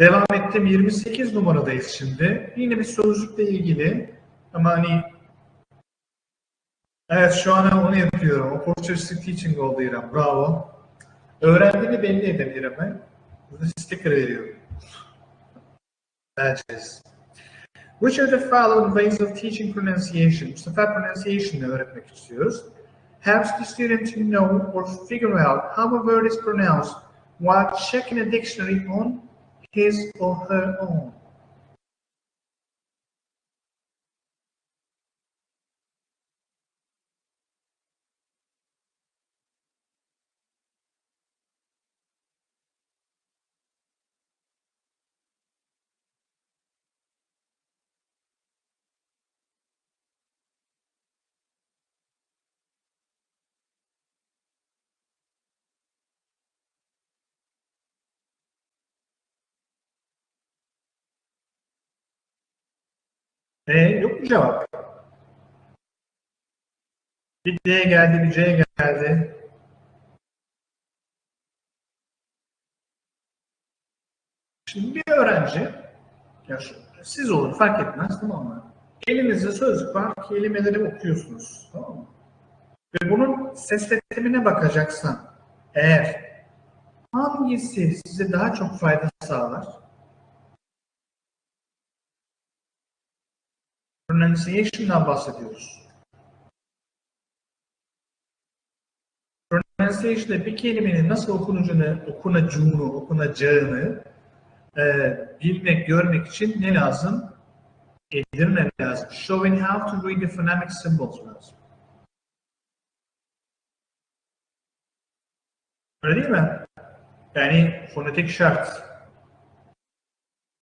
Devam ettim. 28 numaradayız şimdi. Yine bir sözcükle ilgili ama hani Evet şu an onu yapıyorum. Opportunistic teaching oldu İrem. Bravo. Öğrendiğini belli edin İrem'e. Sticker veriyorum. Badges. Which are the following ways of teaching pronunciation? Bu sefer pronunciation'ı öğretmek istiyoruz. Helps the student to know or figure out how a word is pronounced while checking a dictionary on his or her own. E, yok mu cevap? Bir D geldi, bir C geldi. Şimdi bir öğrenci, ya şu, siz olun fark etmez tamam mı? Elinizde sözlük var, kelimeleri okuyorsunuz tamam mı? Ve bunun sesletimine bakacaksan eğer hangisi size daha çok fayda sağlar? Pronunciation'dan bahsediyoruz. Pronunciation'da bir kelimenin nasıl okunacağını, okunacağını, okunacağını e, bilmek, görmek için ne lazım? Edirne lazım. Showing how to read the phonemic symbols lazım. Öyle değil mi? Yani fonetik şart.